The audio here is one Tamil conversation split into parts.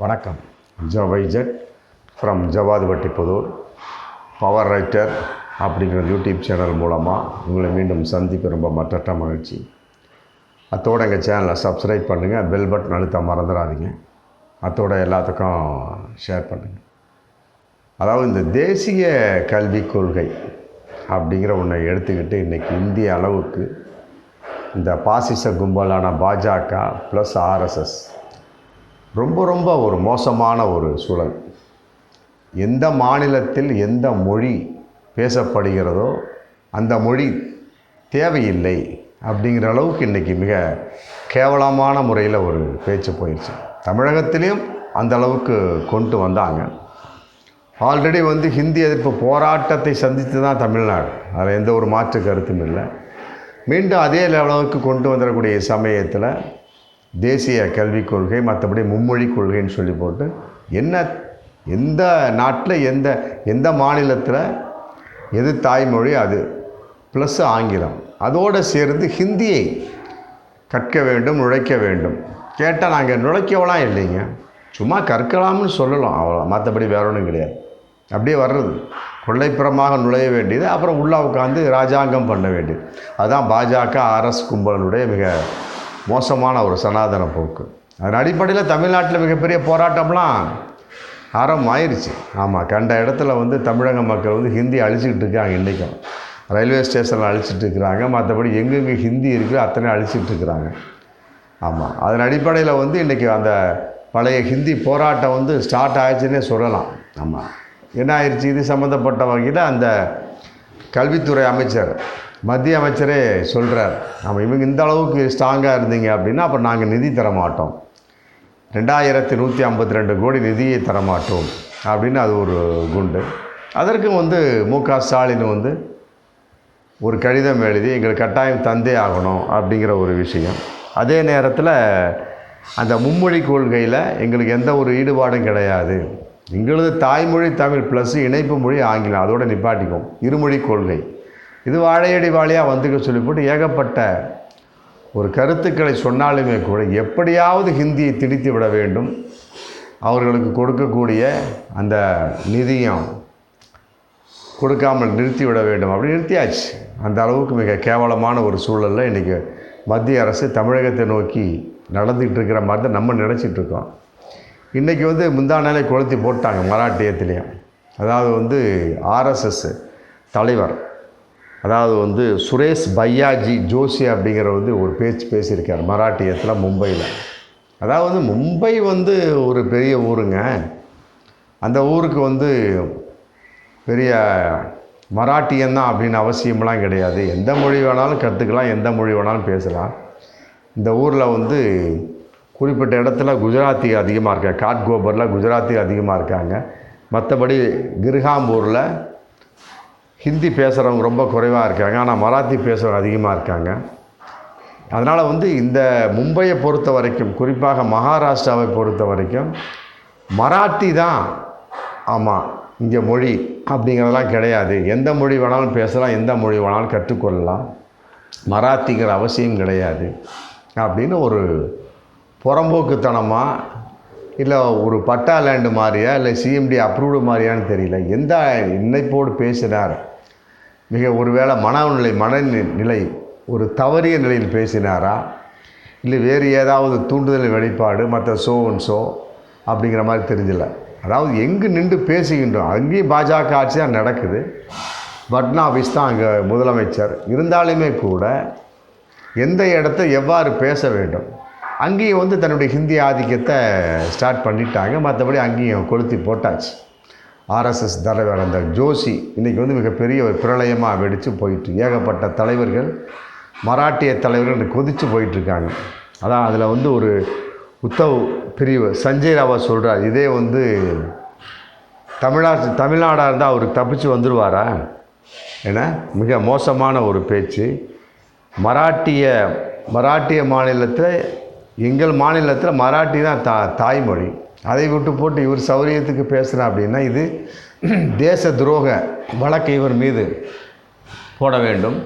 வணக்கம். ஜோ வைஜட் from Javadhupatti Pudur. Power writer அப்படிங்கிற யூடியூப் சேனல் மூலமாக உங்களை மீண்டும் சந்திக்க ரொம்ப மற்ற மகிழ்ச்சி. அத்தோடு எங்கள் சேனலை சப்ஸ்கிரைப் பண்ணுங்கள் பெல் பட்டன் அழுத்த மறந்துடாதீங்க. அத்தோட எல்லாத்துக்கும் ஷேர் பண்ணுங்கள் அதாவது இந்த தேசிய கல்விக் கொள்கை அப்படிங்கிற ஒன்றை எடுத்துக்கிட்டு இன்றைக்கி இந்திய அளவுக்கு இந்த பாசிச கும்பலான பாஜக ப்ளஸ் ஆர்எஸ்எஸ் ரொம்ப ரொம்ப ஒரு மோசமான ஒரு சூழல். எந்த மாநிலத்தில் எந்த மொழி பேசப்படுகிறதோ அந்த மொழி தேவையில்லை அப்படிங்கிற அளவுக்கு இன்றைக்கி மிக கேவலமான முறையில் ஒரு பேச்சு போயிடுச்சு தமிழகத்திலையும் அந்த அளவுக்கு கொண்டு வந்தாங்க. ஆல்ரெடி வந்து ஹிந்தி எதிர்ப்பு போராட்டத்தை சந்தித்து தான் தமிழ்நாடு. அதில் எந்த ஒரு மாற்று கருத்தும் இல்லை. மீண்டும் அதே லெவலுக்கு கொண்டு வந்துடக்கூடிய சமயத்தில் தேசிய கல்விக் கொள்கை மற்றபடி மும்மொழி கொள்கைன்னு சொல்லி போட்டு என்ன எந்த நாட்டில் எந்த எந்த மாநிலத்தில் எது தாய்மொழி அது ப்ளஸ் ஆங்கிலம். அதோடு சேர்ந்து ஹிந்தியை கற்க வேண்டும் நுழைக்க வேண்டும். கேட்டால் நாங்கள் நுழைக்கவலாம் இல்லைங்க. சும்மா கற்கலாம்னு சொல்லலாம் அவ்வளோ மற்றபடி வேற ஒன்றும் கிடையாது. அப்படியே வர்றது. கொள்ளைப்புறமாக நுழைய வேண்டியது அப்புறம் உள்ளே உட்காந்து ராஜாங்கம் பண்ண வேண்டியது. அதுதான் பாஜக அரசு கும்பலனுடைய மிக மோசமான ஒரு சனாதன போக்கு. அதன் அடிப்படையில் தமிழ்நாட்டில் மிகப்பெரிய போராட்டம்லாம் ஆரம்பம் ஆயிடுச்சு ஆமாம் கண்ட இடத்துல வந்து தமிழக மக்கள் வந்து ஹிந்தி அழிச்சிக்கிட்டு இருக்காங்க இன்றைக்கும். ரயில்வே ஸ்டேஷனில் அழிச்சிட்டு இருக்கிறாங்க. மற்றபடி எங்கெங்கே ஹிந்தி இருக்குது அத்தனை அழிச்சிட்டு இருக்கிறாங்க. ஆமாம் அதன் அடிப்படையில் வந்து இன்றைக்கி அந்த பழைய ஹிந்தி போராட்டம் வந்து ஸ்டார்ட் ஆயிடுச்சுன்னே சொல்லலாம். ஆமாம் என்ன ஆயிடுச்சு இது சம்மந்தப்பட்ட வகையில் அந்த கல்வித்துறை அமைச்சர் மத்திய அமைச்சரே சொல்கிறார் நம்ம இவங்க இந்த அளவுக்கு ஸ்ட்ராங்காக இருந்தீங்க அப்படின்னா அப்போ நாங்கள் நிதி தர மாட்டோம் ரெண்டாயிரத்தி நூற்றி ஐம்பத்தி ரெண்டு கோடி நிதியை தரமாட்டோம் அப்படின்னு அது ஒரு குண்டு. அதற்கும் வந்து மு க ஸ்டாலின் வந்து ஒரு கடிதம் எழுதி எங்களுக்கு கட்டாயம் தந்தே ஆகணும் அப்படிங்கிற ஒரு விஷயம். அதே நேரத்தில் அந்த மும்மொழி கொள்கையில் எங்களுக்கு எந்த ஒரு ஈடுபாடும் கிடையாது. எங்களது தாய்மொழி தமிழ் ப்ளஸ் இணைப்பு மொழி ஆங்கிலம் அதோடு நிப்பாட்டிக்கும் இருமொழி கொள்கை. இது வாழையடி வாழையாக வந்துக்க சொல்லி போட்டு ஏகப்பட்ட ஒரு கருத்துக்களை சொன்னாலுமே கூட எப்படியாவது ஹிந்தியை திணித்து விட வேண்டும். அவர்களுக்கு கொடுக்கக்கூடிய அந்த நிதியம் கொடுக்காமல் நிறுத்தி விட வேண்டும். அப்படி நிறுத்தியாச்சு. அந்த அளவுக்கு மிக கேவலமான ஒரு சூழலில் இன்றைக்கி மத்திய அரசு தமிழகத்தை நோக்கி நடந்துகிட்டு இருக்கிற மாதிரி தான் நம்ம நினச்சிட்டு இருக்கோம். இன்றைக்கி வந்து முந்தானாலே கொளுத்தி போட்டாங்க மராட்டியத்துலேயும் அதாவது வந்து ஆர்எஸ்எஸ் தலைவர். அதாவது வந்து சுரேஷ் பையாஜி ஜோஷி அப்படிங்கிற வந்து ஒரு பேச்சு பேசியிருக்கார் மராட்டியத்தில் மும்பையில். அதாவது மும்பை வந்து ஒரு பெரிய ஊருங்க. அந்த ஊருக்கு வந்து பெரிய மராட்டியந்தான் அப்படின்னு அவசியம்லாம் கிடையாது. எந்த மொழி வேணாலும் கற்றுக்கலாம் எந்த மொழி வேணாலும் பேசலாம். இந்த ஊரில் வந்து குறிப்பிட்ட இடத்துல குஜராத்தி அதிகமாக இருக்காங்க காட்கோபரில் குஜராத்தி அதிகமாக இருக்காங்க. மற்றபடி கிர்ஹாம்பூரில் ஹிந்தி பேசுகிறவங்க ரொம்ப குறைவாக இருக்காங்க. ஆனால் மராத்தி பேசுகிறவங்க அதிகமாக இருக்காங்க. அதனால் வந்து இந்த மும்பையை பொறுத்த வரைக்கும் குறிப்பாக மகாராஷ்டிராவை பொறுத்த வரைக்கும் மராட்டி தான் ஆமாம் இங்கே மொழி அப்படிங்கிறதெல்லாம் கிடையாது. எந்த மொழி வேணாலும் பேசலாம் எந்த மொழி வேணாலும் கற்றுக்கொள்ளலாம். மராத்திங்கிற அவசியம் கிடையாது. அப்படின்னு ஒரு புறம்போக்குத்தனமாக இல்லை ஒரு பட்டா லேண்டு மாதிரியா இல்லை சிஎம்டி அப்ரூவ்டு மாதிரியான்னு தெரியல. எந்த இணைப்போடு பேசினார்? மிக ஒருவேளை மனநிலை மனநிலை ஒரு தவறிய நிலையில் பேசினாரா? இல்லை வேறு ஏதாவது தூண்டுதல் வெளிப்பாடு மற்ற ஷோ அண்ட் ஷோ அப்படிங்கிற மாதிரி தெரிஞ்சல அதாவது எங்கு நின்று பேசுகின்றோம் அங்கேயும் பாஜக ஆட்சி தான் நடக்குது. பட்னாவிஸ் தான் அங்கே முதலமைச்சர். இருந்தாலுமே கூட எந்த இடத்த எவ்வாறு பேச வேண்டும்? அங்கேயும் வந்து தன்னுடைய ஹிந்தி ஆதிக்கத்தை ஸ்டார்ட் பண்ணிட்டாங்க. மற்றபடி அங்கேயும் கொளுத்தி போட்டாச்சு. ஆர்எஸ்எஸ் தலைவர் அந்த ஜோஷி இன்றைக்கி வந்து மிகப்பெரிய ஒரு பிரளயமாக வெடித்து போயிட்டு ஏகப்பட்ட தலைவர்கள் மராட்டிய தலைவர்கள் கொதித்து போயிட்டுருக்காங்க. அதான் அதில் வந்து ஒரு உத்தவ் பிரிவு சஞ்சய் ராவா சொல்கிறார் இதே வந்து தமிழ்நாட்டு தமிழ்நாடாக இருந்தால் அவருக்கு தப்பிச்சு வந்துடுவாரா என மிக மோசமான ஒரு பேச்சு. மராட்டிய மராட்டிய மாநிலத்தில் எங்கள் மாநிலத்தில் மராட்டி தான் தா தாய்மொழி. அதை விட்டு போட்டு இவர் சௌரியத்துக்கு பேசுகிறேன் அப்படின்னா இது தேச துரோக வழக்கை இவர் மீது போட வேண்டும்.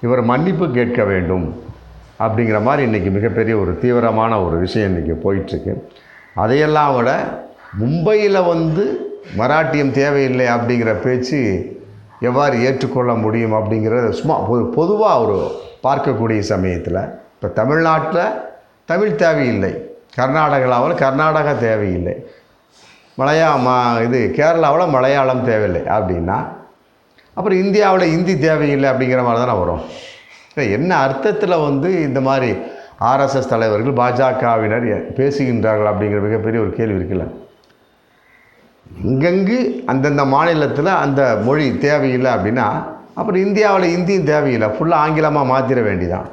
இவர் மன்னிப்பு கேட்க வேண்டும் அப்படிங்கிற மாதிரி இன்றைக்கி மிகப்பெரிய ஒரு தீவிரமான ஒரு விஷயம் இன்றைக்கி போயிட்டுருக்கு. அதையெல்லாம் விட மும்பையில் வந்து மராட்டியம் தேவையில்லை அப்படிங்கிற பேச்சு எவ்வாறு ஏற்றுக்கொள்ள முடியும் அப்படிங்கிறத சும்மா பொது பொதுவாக ஒரு பார்க்கக்கூடிய சமயத்தில் இப்போ தமிழ்நாட்டில் தமிழ் தேவையில்லை. கர்நாடகாவில் கர்நாடகா தேவையில்லை. மலையா மா இது கேரளாவில் மலையாளம் தேவையில்லை அப்படின்னா அப்புறம் இந்தியாவில் இந்தி தேவையில்லை அப்படிங்கிற மாதிரி தானே வரும். இல்லை, என்ன அர்த்தத்தில் வந்து இந்த மாதிரி ஆர்எஸ்எஸ் தலைவர்கள் பாஜகவினர் பேசுகின்றார்கள் அப்படிங்கிற மிகப்பெரிய ஒரு கேள்வி இருக்குல்ல. இங்கங்கு அந்தந்த மாநிலத்தில் அந்த மொழி தேவையில்லை அப்படின்னா அப்புறம் இந்தியாவில் இந்தியும் தேவையில்லை ஃபுல்லாக ஆங்கிலமாக மாற்றிட வேண்டிதான்.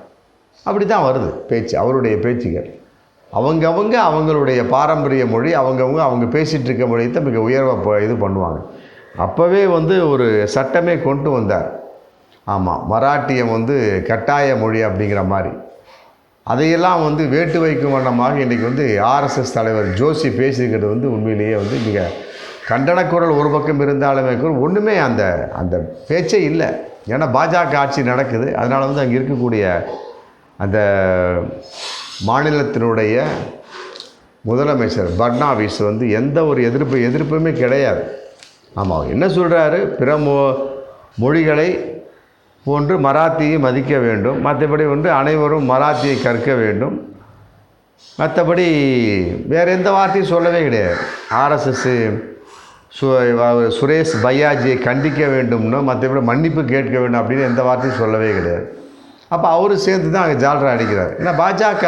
அப்படி தான் வருது பேச்சு அவருடைய பேச்சுகள். அவங்கவங்க அவங்களுடைய பாரம்பரிய மொழி அவங்கவுங்க அவங்க பேசிகிட்டு இருக்க மொழியை தான் மிக உயர்வாக இது பண்ணுவாங்க. அப்போவே வந்து ஒரு சட்டமே கொண்டு வந்தார். ஆமாம் மராட்டியம் வந்து கட்டாய மொழி அப்படிங்கிற மாதிரி. அதையெல்லாம் வந்து வேட்டு வைக்கும் வண்ணமாக இன்றைக்கி வந்து ஆர்எஸ்எஸ் தலைவர் ஜோஷி பேசியிருக்கிறது வந்து உண்மையிலேயே வந்து மிக கண்டனக்குரல் ஒரு பக்கம் இருந்தாலுமே கூட ஒன்றுமே அந்த அந்த பேச்சே இல்லை. ஏன்னா பாஜக ஆட்சி நடக்குது. அதனால் வந்து அங்கே இருக்கக்கூடிய அந்த மாநிலத்தினுடைய முதலமைச்சர் பட்னாவிஸ் வந்து எந்த ஒரு எதிர்ப்பு எதிர்ப்புமே கிடையாது. ஆமாம் என்ன சொல்கிறாரு பிற மொ மொழிகளை போன்று மராத்தியை மதிக்க வேண்டும். மற்றபடி ஒன்று அனைவரும் மராத்தியை கற்க வேண்டும். மற்றபடி வேறு எந்த வார்த்தையும் சொல்லவே கிடையாது. ஆர்எஸ்எஸ் சு சுரேஷ் பையாஜியை கண்டிக்க வேண்டும்னு மற்றபடி மன்னிப்பு கேட்க வேண்டும் அப்படின்னு எந்த வார்த்தையும் சொல்லவே கிடையாது. அப்போ அவரும் சேர்ந்து தான் அங்கே ஜால்ரா அடிக்கிறார். ஏன்னா பாஜக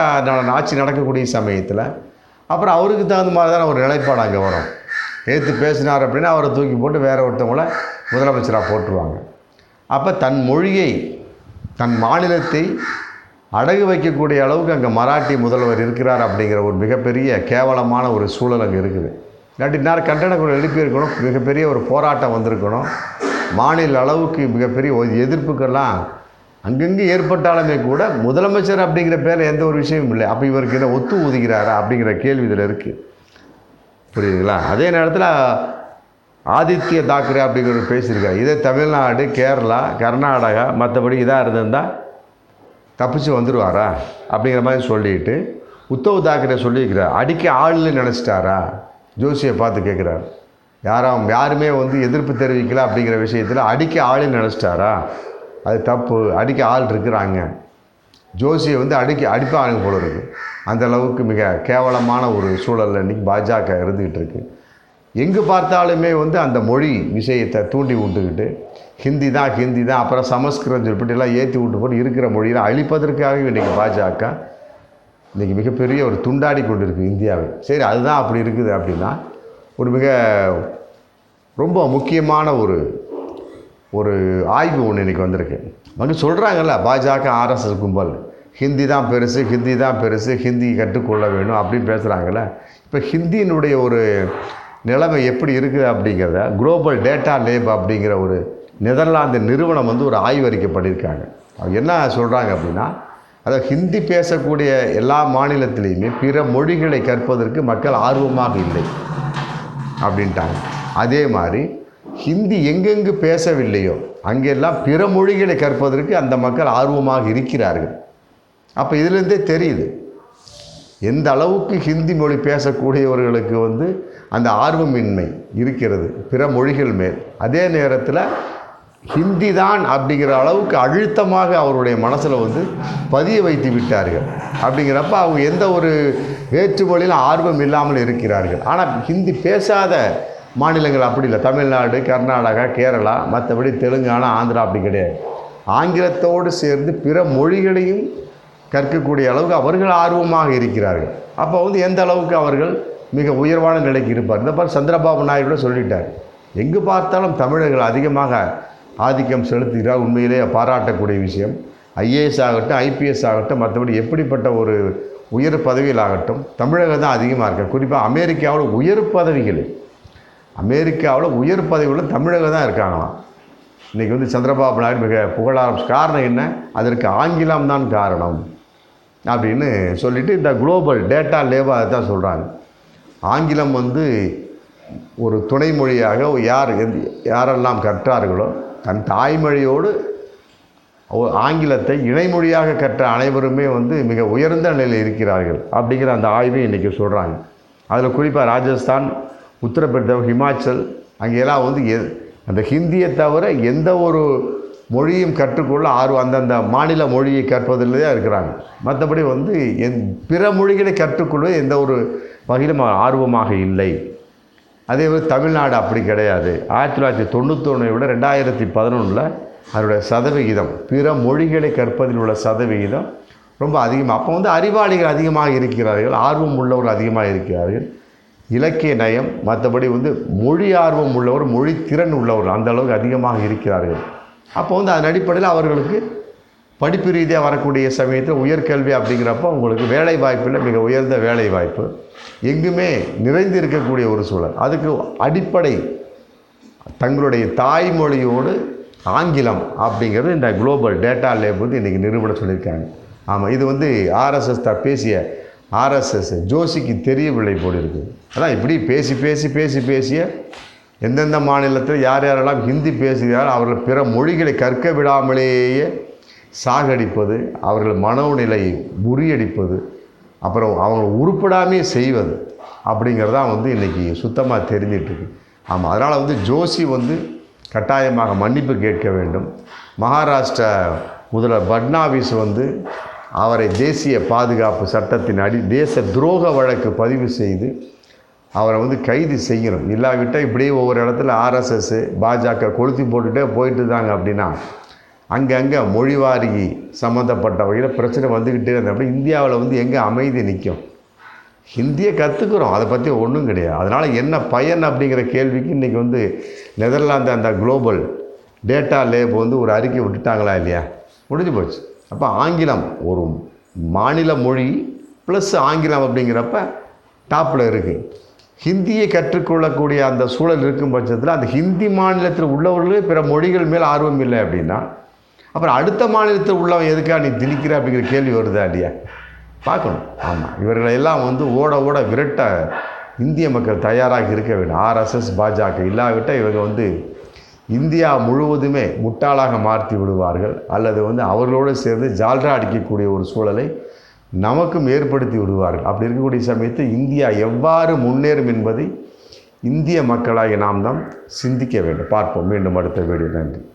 ஆட்சி நடக்கக்கூடிய சமயத்தில் அப்புறம் அவருக்கு தகுந்த மாதிரி தான் ஒரு நிலைப்பாடு அங்கே வரும். ஏற்று பேசினார் அப்படின்னா அவரை தூக்கி போட்டு வேற ஒருத்தவங்கள முதலமைச்சராக போட்டுருவாங்க. அப்போ தன் மொழியை தன் மாநிலத்தை அடகு வைக்கக்கூடிய அளவுக்கு அங்கே மராட்டி முதல்வர் இருக்கிறார் அப்படிங்கிற ஒரு மிகப்பெரிய கேவலமான ஒரு சூழல் அங்கே இருக்குது. இல்லாட்டி நேரம் கண்டன குரல் எழுப்பியிருக்கணும் மிகப்பெரிய ஒரு போராட்டம் வந்திருக்கணும். மாநில அளவுக்கு மிகப்பெரிய ஒரு எதிர்ப்புக்கெல்லாம் அங்கங்கே ஏற்பட்டாலுமே கூட முதலமைச்சர் அப்படிங்கிற பேரில் எந்த ஒரு விஷயமும் இல்லை. அப்போ இவருக்கு என்ன ஒத்து ஊதுகிறாரா அப்படிங்கிற கேள்வி இதில் இருக்குது புரியுதுங்களா? அதே நேரத்தில் ஆதித்ய தாக்கரே அப்படிங்கிறவர் பேசியிருக்காரு. இதே தமிழ்நாடு கேரளா கர்நாடகா மற்றபடி இதாக இருந்திருந்தால் தப்பிச்சு வந்துடுவாரா அப்படிங்கிற மாதிரி சொல்லிட்டு உத்தவ் தாக்கரே சொல்லியிருக்கிறார். அடிக்க ஆள்னு நினச்சிட்டாரா? ஜோசியை பார்த்து கேட்குறாரு. யாரும் யாருமே வந்து எதிர்ப்பு தெரிவிக்கல அப்படிங்கிற விஷயத்தில் அடிக்க ஆளுன்னு நினச்சிட்டாரா? அது தப்பு. அடிக்க ஆள் இருக்கிறாங்க. ஜோசியை வந்து அடிக்க அடிப்பாங்க போல இருக்கு. அந்த அளவுக்கு மிக கேவலமான ஒரு சூழலில் இன்றைக்கி பாஜக இருந்துக்கிட்டு இருக்கு. எங்கே பார்த்தாலுமே வந்து அந்த மொழி விஷயத்தை தூண்டி விட்டுக்கிட்டு ஹிந்தி தான் ஹிந்தி தான் அப்புறம் சமஸ்கிருதம் சொல்லிட்டு எல்லாம் ஏற்றி விட்டு போட்டு இருக்கிற மொழியெல்லாம் அழிப்பதற்காகவே இன்றைக்கி பாஜக இன்றைக்கி மிகப்பெரிய ஒரு துண்டாடி கொண்டு இருக்குது இந்தியாவை. சரி அதுதான் அப்படி இருக்குது அப்படின்னா ஒரு மிக ரொம்ப முக்கியமான ஒரு ஒரு ஆய்வு ஒன்று இன்றைக்கி வந்திருக்கு. வந்து சொல்கிறாங்கல்ல பாஜக ஆர்எஸ்எஸ் கும்பல். ஹிந்தி தான் பெருசு ஹிந்தி தான் பெருசு ஹிந்தி கற்றுக்கொள்ள வேணும் அப்படின்னு பேசுகிறாங்கல்ல இப்போ ஹிந்தியினுடைய ஒரு நிலைமை எப்படி இருக்குது அப்படிங்கிறத குளோபல் டேட்டா லேப் அப்படிங்கிற ஒரு நெதர்லாந்து நிறுவனம் வந்து ஒரு ஆய்வறிக்கை பண்ணியிருக்காங்க. அவங்க என்ன சொல்கிறாங்க அப்படின்னா அதாவது ஹிந்தி பேசக்கூடிய எல்லா மாநிலத்திலையுமே பிற மொழிகளை கற்பதற்கு மக்கள் ஆர்வமாக இல்லை. அப்படின்ட்டாங்க. அதே மாதிரி ஹிந்தி எங்கெங்கு பேசவில்லையோ அங்கெல்லாம் பிற மொழிகளை கற்பதற்கு அந்த மக்கள் ஆர்வமாக இருக்கிறார்கள். அப்போ இதுலேருந்தே தெரியுது எந்த அளவுக்கு ஹிந்தி மொழி பேசக்கூடியவர்களுக்கு வந்து அந்த ஆர்வமின்மை இருக்கிறது பிற மொழிகள் மேல். அதே நேரத்தில் ஹிந்தி தான் அப்படிங்கிற அளவுக்கு அழுத்தமாக அவருடைய மனசில் வந்து பதிய வைத்து விட்டார்கள். அப்படிங்கிறப்ப அவங்க எந்த ஒரு வேற்றுமொழியில் ஆர்வம் இல்லாமல் இருக்கிறார்கள். ஆனால் ஹிந்தி பேசாத மாநிலங்கள் அப்படி இல்லை. தமிழ்நாடு கர்நாடகா கேரளா மற்றபடி தெலுங்கானா ஆந்திரா அப்படி கிடையாது. ஆங்கிலத்தோடு சேர்ந்து பிற மொழிகளையும் கற்கக்கூடிய அளவுக்கு அவர்கள் ஆர்வமாக இருக்கிறார்கள். அப்போ வந்து எந்த அளவுக்கு அவர்கள் மிக உயர்வான நிலைக்கு இருப்பார்? இந்த பாரு சந்திரபாபு நாயுடு சொல்லிட்டார். எங்கு பார்த்தாலும் தமிழர்கள் அதிகமாக ஆதிக்கம் செலுத்துகிறார். உண்மையிலேயே பாராட்டக்கூடிய விஷயம். ஐஏஎஸ் ஆகட்டும் ஐபிஎஸ் ஆகட்டும் மற்றபடி எப்படிப்பட்ட ஒரு உயர் பதவியில் ஆகட்டும் தமிழகம் தான் அதிகமாக இருக்கு. குறிப்பாக அமெரிக்காவில் உயர் பதவிகளில் அமெரிக்காவில் உயர் பதவியில் தமிழகம் தான் இருக்காங்களாம். இன்றைக்கி வந்து சந்திரபாபு நாயுடு மிக புகழ ஆரம்பிச்சு காரணம் என்ன? அதற்கு ஆங்கிலம் தான் காரணம். அப்படின்னு சொல்லிவிட்டு இந்த குளோபல் டேட்டா லேபா தான் சொல்கிறாங்க ஆங்கிலம் வந்து ஒரு துணை மொழியாக யார் எந்த- யாரெல்லாம் கற்றார்களோ தன் தாய்மொழியோடு ஆங்கிலத்தை இணைமொழியாக கற்ற அனைவருமே வந்து மிக உயர்ந்த நிலையில் இருக்கிறார்கள். அப்படிங்கிற அந்த ஆய்வை இன்றைக்கி சொல்கிறாங்க அதில் குறிப்பாக ராஜஸ்தான் உத்தரப்பிரதேசம் ஹிமாச்சல் அங்கெல்லாம் வந்து எ அந்த ஹிந்தியை தவிர எந்த ஒரு மொழியும் கற்றுக்கொள்ள ஆர்வம் அந்தந்த மாநில மொழியை கற்பதில் தான் இருக்கிறாங்க. மற்றபடி வந்து என் பிற மொழிகளை கற்றுக்கொள்வது எந்த ஒரு வகையிலும் ஆர்வமாக இல்லை. அதே மாதிரி தமிழ்நாடு அப்படி கிடையாது. ஆயிரத்தி தொள்ளாயிரத்தி தொண்ணூத்தொன்னை விட ரெண்டாயிரத்தி பதினொன்றில் அதனுடைய சதவிகிதம் பிற மொழிகளை கற்பதில் உள்ள சதவிகிதம் ரொம்ப அதிகமாக. அப்போ வந்து அறிவாளிகள் அதிகமாக இருக்கிறார்கள் ஆர்வம் உள்ளவர்கள் அதிகமாக இருக்கிறார்கள். இலக்கிய நயம் மற்றபடி வந்து மொழி ஆர்வம் உள்ளவர் மொழி திறன் உள்ளவர் அந்த அளவுக்கு அதிகமாக இருக்கிறார்கள். அப்போ வந்து அதன் அடிப்படையில் அவர்களுக்கு படிப்பு ரீதியாக வரக்கூடிய சமயத்தில் உயர்கல்வி அப்படிங்கிறப்போ உங்களுக்கு வேலை வாய்ப்பில் மிக உயர்ந்த வேலை வாய்ப்பு எங்குமே நிறைந்து இருக்கக்கூடிய ஒரு சூழல். அதுக்கு அடிப்படை தங்களுடைய தாய்மொழியோடு ஆங்கிலம் அப்படிங்கிறது இந்த குளோபல் டேட்டா லேப் வந்து இன்றைக்கி நிறுவனம் சொல்லியிருக்காங்க. ஆமாம் இது வந்து ஆர்எஸ்எஸ் தான் பேசிய ஆர்எஸ்எஸ் ஜோசிக்கு தெரிய விலை இருக்குது அதான் இப்படி பேசி பேசி பேசி பேசிய எந்தெந்த மாநிலத்தில் யார் யாரெல்லாம் ஹிந்தி பேசுகிறாரோ அவர்கள் பிற மொழிகளை கற்க விடாமலேயே சாகடிப்பது அவர்கள் மனோநிலையை முறியடிப்பது அப்புறம் அவங்க உருப்படாமே செய்வது அப்படிங்கிறதான் வந்து இன்றைக்கி சுத்தமாக தெரிஞ்சிட்ருக்கு. ஆமாம் அதனால் வந்து ஜோஷி வந்து கட்டாயமாக மன்னிப்பு கேட்க வேண்டும். மகாராஷ்டிரா முதல்வர் பட்னாவிஸ் வந்து அவரை தேசிய பாதுகாப்பு சட்டத்தின் அடி தேச துரோக வழக்கு பதிவு செய்து அவரை வந்து கைது செய்யணும். இல்லாவிட்டால் இப்படியே ஒவ்வொரு இடத்துல ஆர்எஸ்எஸ் பாஜக கொளுத்தி போட்டுகிட்டே போயிட்டு இருந்தாங்க அப்படின்னா அங்கங்கே மொழிவாரி சம்மந்தப்பட்ட வகையில் பிரச்சனை வந்துக்கிட்டே இருந்தது அப்படி இந்தியாவில் வந்து எங்கே அமைதி நிற்கும் ஹிந்தியை கற்றுக்குறோம் அதை பற்றி ஒன்றும் கிடையாது. அதனால் என்ன பயன் அப்படிங்கிற கேள்விக்கு இன்றைக்கி வந்து நெதர்லாந்து அந்த குளோபல் டேட்டா லேப் வந்து ஒரு அறிக்கை விட்டுட்டாங்களா இல்லையா? முடிஞ்சு போச்சு. அப்போ ஆங்கிலம் ஒரு மாநில மொழி ப்ளஸ் ஆங்கிலம் அப்படிங்கிறப்ப டாப்பில் இருக்குது ஹிந்தியை கற்றுக்கொள்ளக்கூடிய அந்த சூழல் இருக்கும் பட்சத்தில் அந்த ஹிந்தி மாநிலத்தில் உள்ளவர்களே பிற மொழிகள் மேல் ஆர்வம் இல்லை அப்படின்னா அப்புறம் அடுத்த மாநிலத்தில் உள்ளவன் எதுக்காக நீ திணிக்கிற அப்படிங்கிற கேள்வி வருதா இல்லையா? பார்க்கணும். ஆமாம் இவர்களெல்லாம் வந்து ஓட ஓட விரட்ட இந்திய மக்கள் தயாராக இருக்க வேண்டும். ஆர்எஸ்எஸ் பாஜக இல்லாவிட்டால் இவங்க வந்து இந்தியா முழுவதுமே முட்டாளாக மாற்றி விடுவார்கள். அல்லது வந்து அவர்களோடு சேர்ந்து ஜால்ரா அடிக்கக்கூடிய ஒரு சூழலை நமக்கும் ஏற்படுத்தி விடுவார்கள். அப்படி இருக்கக்கூடிய சமயத்தில் இந்தியா எவ்வாறு முன்னேறும் என்பதை இந்திய மக்களாகிய நாம் தான் சிந்திக்க வேண்டும். பார்ப்போம். மீண்டும் அடுத்த வீடியோ நன்றி.